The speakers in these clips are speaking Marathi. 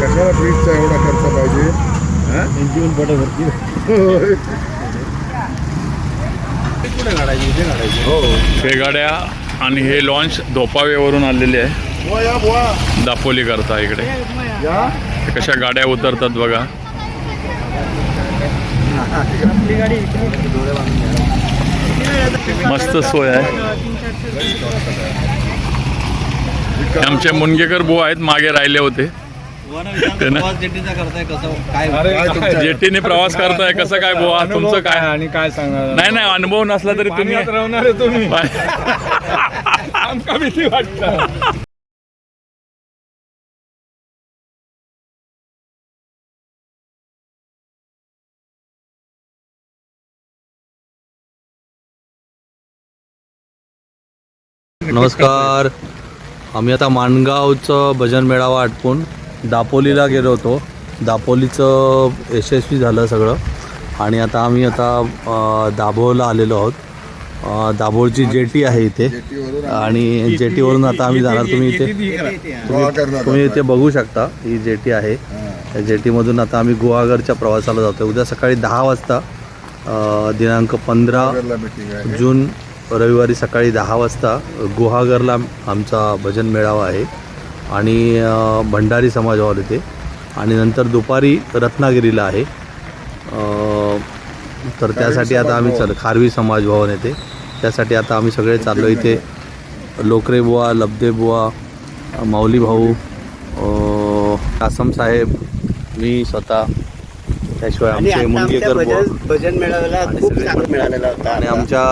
कशाला ब्रिजचा एवढा खर्च पाहिजे? हा? इंजिन बटं भरती होय. कुठे काढायची? इथे काढायची. हो हे गाड्या आणि हे लॉन्च धोपावेवरून आलेले आहे. बुवा या बुवा. दापोली करता इकडे. या? कशा गाड्या उतरतात बघा. मस्त सोय आहे. हे आमचे मुनगेकर बुवा आहेत मागे राहिले होते. जेटीने प्रवास करताय कसं काय बुवा? तुमचं काय आणि काय सांगणार? नाही नाही अनुभव नसला तरी तुम्ही राहणार तुम्ही. आमका भीती वाटतं? नमस्कार. आम्ही आता माणगावचं भजन मेळावा आटपून दापोलीला गेलो होतो. दापोलीचं यशस्वी झालं सगळं. आणि आता आम्ही आता दाभोळला आलेलो आहोत. दाभोळची जेटी आहे इथे. आणि जेटीवरून आता आम्ही जाणार. तुम्ही इथे तुम्ही इथे बघू शकता. ही जेटी आहे. त्या जेटीमधून आता आम्ही गुहागरच्या प्रवासाला जातो उद्या सकाळी दहा वाजता दिनांक पंधरा जून रविवारी सकाळी दहा वाजता गुहागरला आमचा भजन मेळावा आहे आणि भंडारी समाज हॉल इथे. आणि नंतर दुपारी रत्नागिरीला आहे. तर त्यासाठी आता आम्ही चल खारवी समाज भवन येते. त्यासाठी आता आम्ही सगळे चाललो इथे लोकरे बुवा लब्धे बुवा माऊली भाऊ कासम साहेब मी स्वतः. त्याशिवाय आमचे बुवा भजन मेळाव्याला मिळालेला आणि आमच्या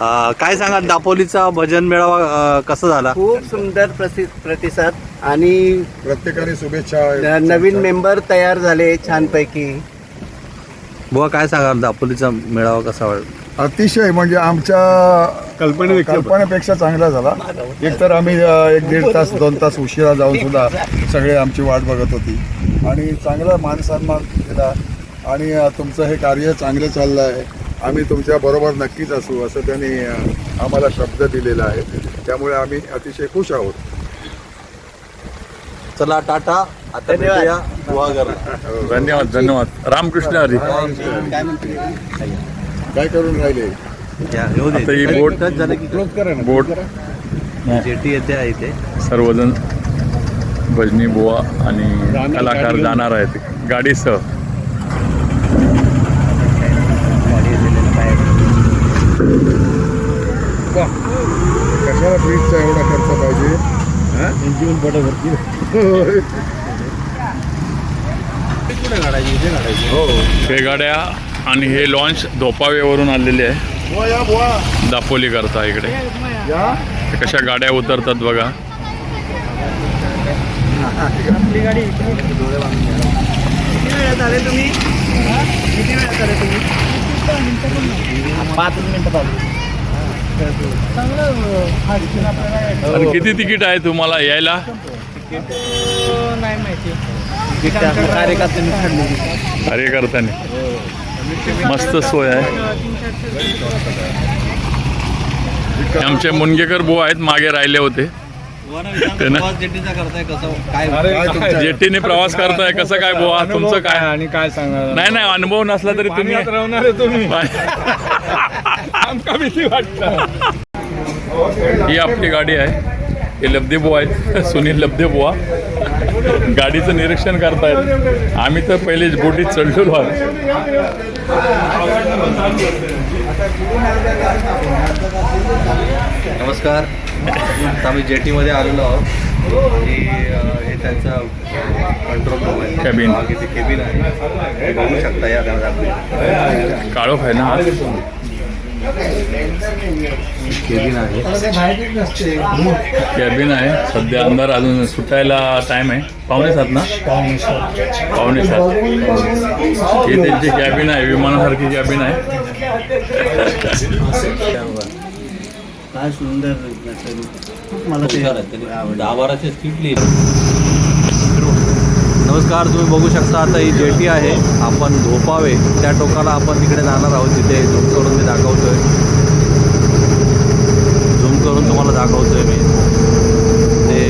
अ, काय सांगा दापोलीचा भजन मेळावा अ, कसा झाला? खूप सुंदर प्रसि- प्रतिसाद आणि प्रत्येकाने शुभेच्छा. नवीन मेंबर तयार झाले छानपैकी. बुवा काय सांगा दापोलीचा मेळावा कसा वाटला अतिशय म्हणजे आमच्या कल्पनेपेक्षा- कल्पनेपेक्षा चांगला झाला. एकतर आम्ही अ, एक दीड तास दोन तास उशिरा जाऊन सुद्धा सगळे आमची वाट बघत होती. आणि चांगला मान सन्मान केला. आणि अ, तुमचं हे कार्य चांगलं चाललं आहे. आम्ही तुमच्या बरोबर नक्कीच असू असं त्यांनी आम्हाला शब्द दिलेला आहे. त्यामुळे आम्ही अतिशय खुश आहोत. चला टाटा. आता धन्यवाद. भेटूया. धन्यवाद धन्यवाद. रामकृष्ण हरी. काय करून राहिले? ही बोट- टच झालं की बोट जेटी येते आहे इथे सर्वजण भजनी बुवा आणि कलाकार जाणार आहेत. गाडीसह वा कशाला ब्रिजचा एवढा खर्च पाहिजे इथे काढायची हो. हे गाड्या आणि हे लॉन्च धोपावेवरून आलेले आहे. दापोली करता इकडे. कशा गाड्या उतरतात बघा. पाच मिनिटं आणि किती तिकीट आहे तुम्हाला यायला? नाही माहिती कार्यकर्त्यांनी मस्त सोय आहे. आमचे मुनगेकर बुवा आहेत मागे राहिले होते. जेटीने प्रवास करताय कसं काय बुवा? तुमचं काय आणि काय सांगणार? नाही नाही अनुभव नसला तरी तुम्ही राहणार आहे तुम्ही. पाय- आमका भीती वाटतं ही आपली गाडी आहे. हे लब्धे बुवा आहेत. सुनील लब्धे बुवा. गाडीचं निरीक्षण करतायत. आम्ही तर पहिले बोटीत चढलेलो आहोत नमस्कार. आता आम्ही जेटीमध्ये आलेलो आहोत. आणि हे त्यांचं कंट्रोल रूम आहे. Cabin. मागे ते केबिन आहे. हे बघू शकता या घरात. काळोख आहे ना? केबिन आहे. कॅबिन आहे. सध्या अंधार अजून सुटायला टाइम आहे. पावणे सात ना? पावणे सात. ही त्यांची कॅबिन आहे. विमानासारखी कॅबिन आहे. काय सुंदर मला ते दहा नमस्कार तुम्ही बघू शकता आता ही जेटी आहे. आपण धोपावे त्या टोकाला आपण तिकडे जाणार आहोत. तिथे झूम करून मी दाखवतोय. झूम करून तुम्हाला दाखवतोय मी. ते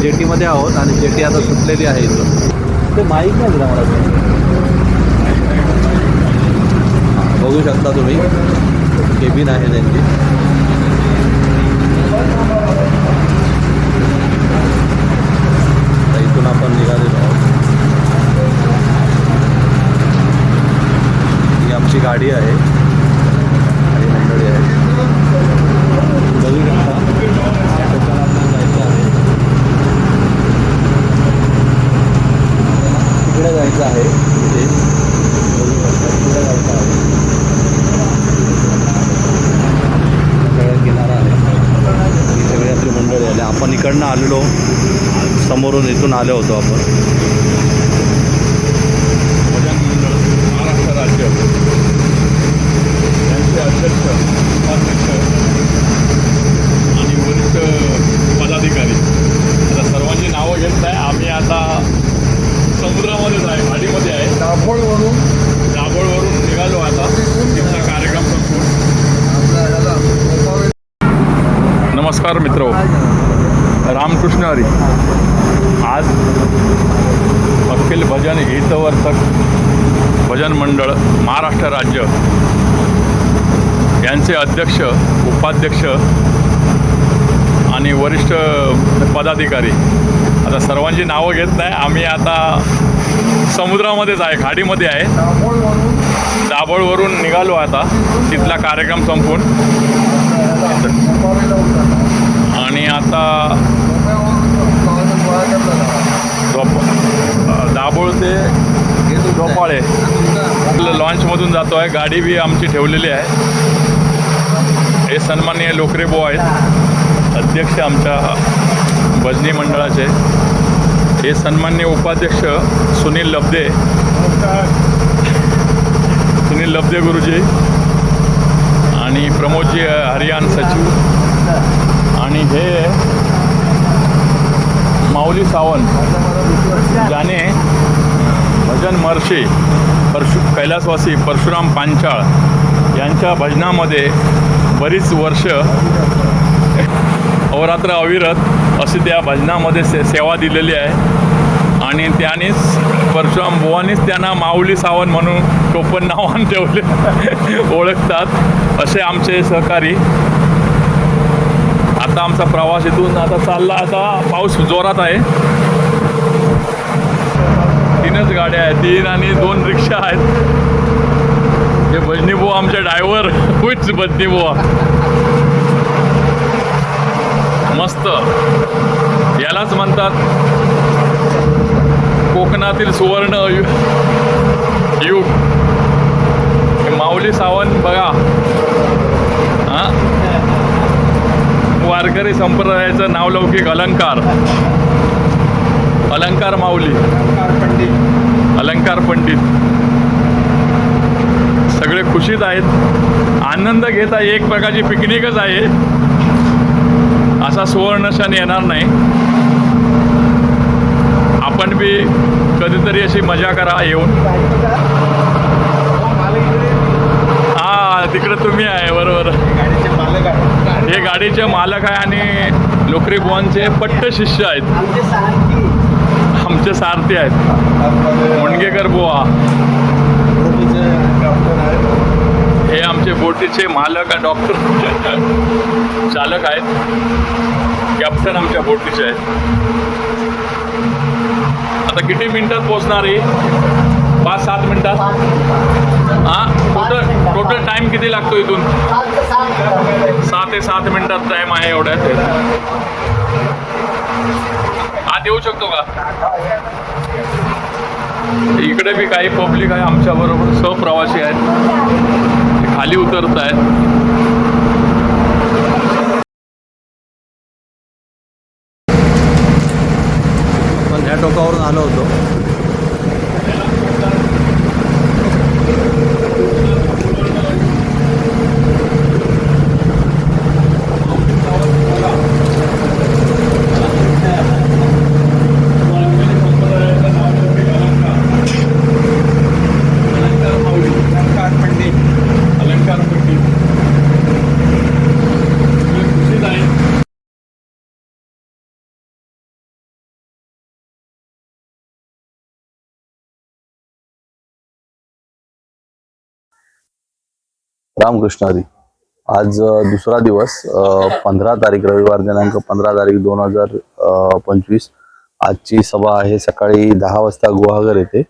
जेटीमध्ये आहोत आणि जेटी आता सुटलेली आहे इथून. ते माईक नाही दिला मला. बघू शकता तुम्ही. केबिन आहे त्यांची आता इथून आपण निघालेलो आहोत ही आमची गाडी आहे. आणि मंडळी आहे. बघू शकता जायचं आहे. तिकडे जायचं आहे. इथे. बघू शकता तिकडे जायचं आहे. सगळ्यात किनारा आहे. सगळे सगळी आपली मंडळी आली आपण इकडनं आलेलो. समोरून इथून आलो होतो आपण भजन मंडळ महाराष्ट्र राज्य यांचे अध्यक्ष उपाध्यक्ष आणि वरिष्ठ पदाधिकारी आता सर्वांची नावं घेत नाही आम्ही आता समुद्रामध्येच आहे गाडीमध्ये आहे दाभोळवरून दाभोळवरून निघालो आता तिथला कार्यक्रम संपवून आपल्या ह्याला गोपावे नमस्कार मित्र रामकृष्ण आज अखिल भजन हितवर्तक भजन मंडळ महाराष्ट्र राज्य यांचे अध्यक्ष उपाध्यक्ष आणि वरिष्ठ पदाधिकारी. आता सर्वांची नावं घेत नाही. आम्ही आता समुद्रामध्येच आहे खाडीमध्ये आहे. दाभोळवरून निघालो आता. तिथला कार्यक्रम संपून. आणि आता झोप दाभोळ ते झोपाळे लॉन्चमधून जातो आहे. गाडी बी आमची ठेवलेली आहे. हे सन्माननीय लोकरेबो आहेत. अध्यक्ष आमच्या भजनी मंडळाचे. हे सन्माननीय उपाध्यक्ष सुनील लब्दे सुनील लब्दे गुरुजी आणि प्रमोदजी हरियाण सचिव. आणि हे माऊली सावंत गाणे भजन महर्षी परशु कैलासवासी परशुराम पांचाळ यांच्या भजनामध्ये बरीच वर्ष अवरात्र अविरत अशी त्या भजनामध्ये से सेवा दिलेली आहे. आणि त्यानेच परशुराम बुवानीच त्यांना माऊली सावंत म्हणून टोपण नावान ठेवले. ओळखतात. असे आमचे सहकारी आता आमचा प्रवास इथून आता चालला आता पाऊस जोरात आहे. तीनच गाड्या आहेत तीन आणि दोन रिक्षा आहेत. हे भजनी बुवा आमचे ड्रायव्हर विच भजनी बुवा. मस्त. यालाच म्हणतात कोकणातील सुवर्ण यु युग. माऊली सावंत बघा हां वारकरी संप्रदायाचं नावलौकिक अलंकार. अलंकार माऊली. अलंकार पंडित. सगळे खुशीत आहेत. आनंद घेत आहे एक प्रकारची पिकनिकच आहे. असा सुवर्ण क्षण येणार नाही. आपण बी कधीतरी अशी मजा करा येऊन. हा तिकडे तुम्ही आहे बरोबर. हे गाडीचे मालक आहे आणि लोकरी बुवांचे पट्ट शिष्य आहेत. आमचे सारथी आहेत. मुंडगेकर बुवा. हे आमचे बोटीचे मालक आहे डॉक्टर. चालक आहेत. कॅप्टन आमच्या बोटीचे आहेत. आता किती मिनिटात पोहोचणार आहे पाच सात मिनिटात हां टोटल टोटल टाईम किती लागतो इथून? सहा ते सात मिनिटात टाईम आहे एवढ्यात. हा येऊ शकतो का? इकडे बी काही पब्लिक आहे आमच्या बरोबर सहप्रवासी आहेत. ते खाली उतरत आहेत रामकृष्ण हरी आज दुसरा दिवस पंधरा तारीख रविवार दिनांक पंधरा तारीख दोन हजार पंचवीस. आजची सभा आहे सकाळी दहा वाजता गुहागर येथे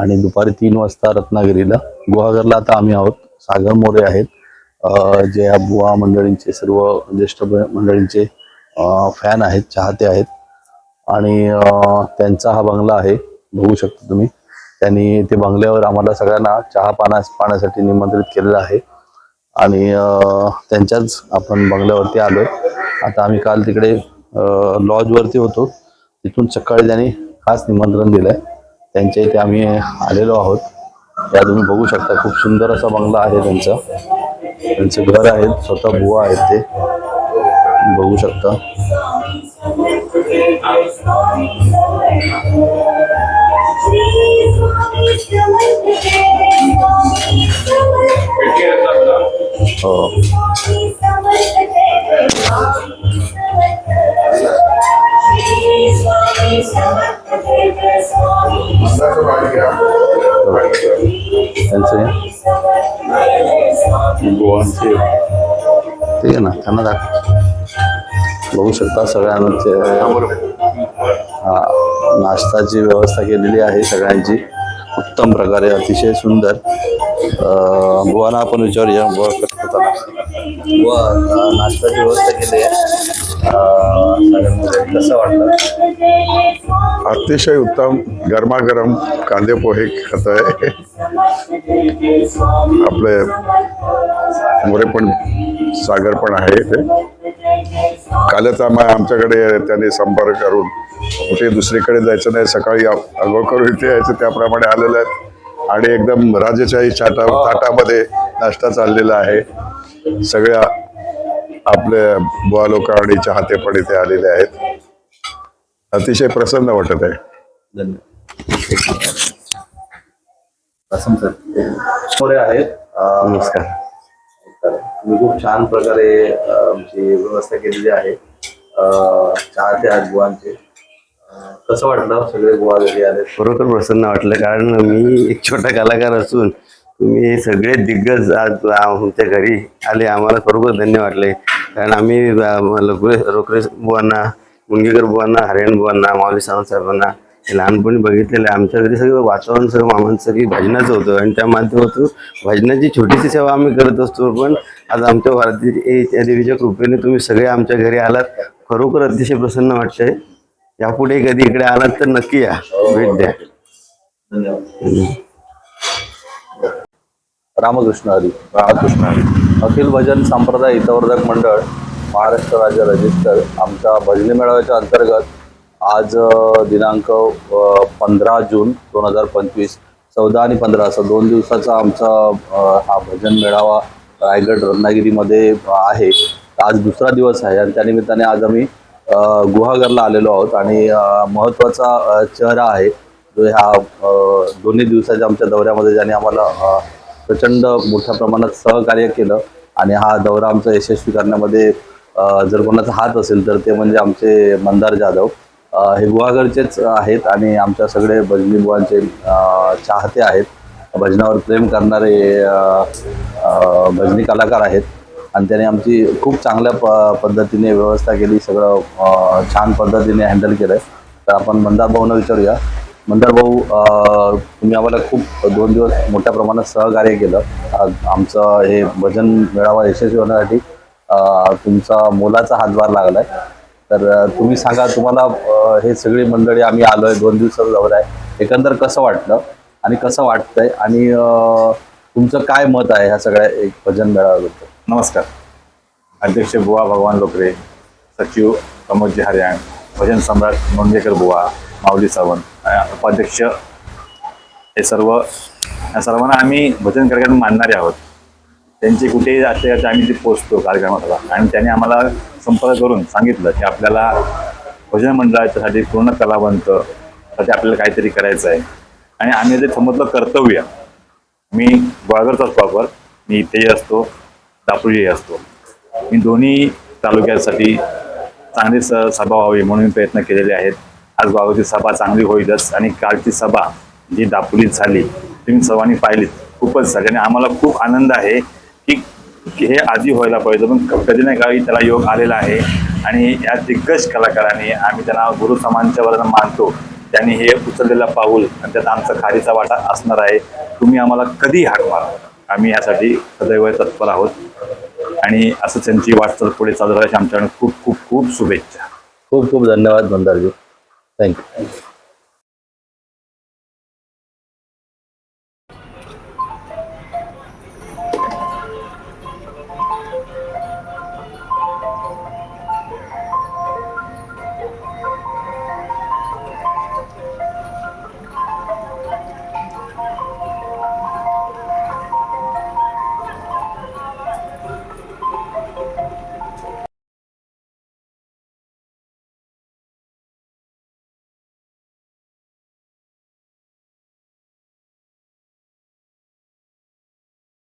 आणि दुपारी तीन वाजता रत्नागिरीला. गुहागरला आता आम्ही आहोत. सागर मोरे आहेत. जे या बुवा मंडळींचे सर्व ज्येष्ठ मंडळींचे फॅन आहेत चाहते आहेत. आणि त्यांचा हा बंगला आहे. बघू शकता तुम्ही. त्यांनी ते बंगल्यावर आम्हाला सगळ्यांना चहा पाना पाण्यासाठी निमंत्रित केलेलं आहे. आणि त्यांच्याच आपण बंगल्यावरती आलोय. आता आम्ही काल तिकडे लॉजवरती होतो. तिथून सकाळी त्यांनी खास निमंत्रण दिलंय. त्यांच्या इथे आम्ही आलेलो आहोत. या तुम्ही बघू शकता खूप सुंदर असा बंगला आहे त्यांचा. त्यांचं घर आहे स्वतः बुवा आहेत ते. बघू शकता. ठीक आहे ना त्यांना दाख बघू शकता सगळ्यांचे. हा, नाश्ताची व्यवस्था केलेली आहे सगळ्यांची. उत्तम प्रकारे अतिशय सुंदर. बुवांना आपण विचारूया बुवा कसं होता नाश्ता बुवा नाश्ताची व्यवस्था केली आहे. कसं वाटलं अतिशय उत्तम गरमागरम कांदे पोहे खात आहे. आपले मोरे पण सागर पण आहे ते कालच आम्हा आमच्याकडे त्याने संपर्क करून कुठे दुसरीकडे जायचं नाही सकाळी आ- इथे यायचं त्याप्रमाणे आलेलं आहेत. आणि एकदम राजेशाही छाटा ताटामध्ये नाश्ता चाललेला आहे. सगळ्या आपले बुवा लोक आणि चाहते पण इथे आलेले आहेत. अतिशय प्रसन्न वाटत आहे. आहेत नमस्कार. तुम्ही खूप छान प्रकारे आमची व्यवस्था केलेली आहे. अं, चाहते आहेत बुवांचे. कसं वाटलं सगळे बुवा घरी आले खरोखर प्रसन्न वाटलं कारण मी एक छोटा कलाकार असून तुम्ही हे सगळे दिग्गज आज आमच्या घरी आले. आम्हाला खरोखर धन्य वाटले कारण आम्ही लोकरे रोकरे बुवांना मुंगेकर बुवांना हरियाण बुवांना माऊली सावंत साहेबांना हे लहानपणी बघितलेलं आहे. आमच्या घरी सगळं वातावरण सगळं मामांचं की भजनाचं होतं. आणि त्या माध्यमातून भजनाची छोटीशी सेवा आम्ही करत असतो. पण आज आमच्या भारतीय त्या देवीच्या कृपेने तुम्ही सगळे आमच्या घरी आलात. खरोखर अतिशय प्रसन्न वाटतंय. यापुढे कधी इकडे आलात तर नक्की या. भेट द्या. धन्यवाद. रामकृष्ण हरी रामकृष्ण हरी. अखिल भजन संप्रदाय हितवर्धक मंडळ महाराष्ट्र राज्य रजिस्टर आमच्या भजनी मेळाव्याच्या अंतर्गत आज दिनांक पंधरा जून दोन हजार पंचवीस चौदा आणि पंधरा असं दोन दिवसाचा आमचा हा भजन मेळावा रायगड रत्नागिरीमध्ये आहे. आज दुसरा दिवस आहे आणि त्यानिमित्ताने आज आम्ही गुहागरला आलेलो आहोत आणि महत्त्वाचा चेहरा आहे. जो ह्या दोन्ही दिवसाच्या आमच्या दौऱ्यामध्ये ज्याने आम्हाला प्रचंड मोठ्या प्रमाणात सहकार्य केलं आणि हा दौरा आमचा यशस्वी करण्यामध्ये जर कोणाचा हात असेल तर ते म्हणजे आमचे मंदार जाधव. हे गुहागरचेच आहेत आणि आमच्या सगळे भजनी बुवांचे चाहते आहेत. भजनावर प्रेम करणारे भजनी कलाकार आहेत आणि त्याने आमची खूप चांगल्या प पद्धतीने व्यवस्था केली सगळं छान पद्धतीने हँडल केलं तर आपण मंदार भाऊंना विचारूया. मंदार भाऊ तुम्ही आम्हाला खूप दोन दिवस मोठ्या प्रमाणात सहकार्य केलं. आमचं हे भजन मेळावा यशस्वी होण्यासाठी तुमचा मोलाचा हातभार लागला आहे तर तुम्ही सांगा तुम्हाला हे सगळी मंडळी आम्ही आलो आहे दोन दिवसात जवळ आहे. एकंदर कसं वाटलं आणि कसं वाटतंय? आणि तुमचं काय मत आहे ह्या सगळ्या एक भजन मेळाव्याबद्दल? नमस्कार. अध्यक्ष बुवा भगवान लोकरे सचिव प्रमोदजी हरियाण भजन सम्राट मुंडेकर बुवा माऊली सावंत. उपाध्यक्ष हे सर्व या सर्वांना आम्ही भजन कार्यक्रम मानणारे आहोत. त्यांचे कुठेही असले तर आम्ही ते पोचतो कार्यक्रमाला. आणि त्यांनी आम्हाला संपर्क करून सांगितलं की आपल्याला भजन मंडळाच्यासाठी पूर्ण कलावंत साठी आपल्याला काहीतरी करायचं आहे. आणि आम्ही ते समजलं कर्तव्य मी गोळागरचाच प्रॉपर मी इथेही असतो दापोलीही असतो. मी दोन्ही तालुक्यासाठी चांगली स सभा व्हावी म्हणून प्रयत्न केलेले आहेत. आज बाबाची सभा चांगली होईलच आणि कालची सभा जी दापोलीत झाली तुम्ही सर्वांनी पाहिलीत. खूपच झाली. आणि आम्हाला खूप आनंद आहे की हे आधी व्हायला पाहिजे पण कधी ना काही त्याला योग आलेला आहे. आणि या दिग्गज कलाकारांनी आम्ही त्यांना गुरु समानच्या वरनं मानतो. त्यांनी हे उचललेलं पाऊल आणि त्यात आमचा खारीचा वाटा असणार आहे. तुम्ही आम्हाला कधी हाक मारा. आम्ही यासाठी सदैव तत्पर आहोत. आणि असं त्यांची वाटचाल पुढे चालू राहायची. आमच्याकडे खूप खूप खूप शुभेच्छा. खूप खूप धन्यवाद मंदारजी Thank you.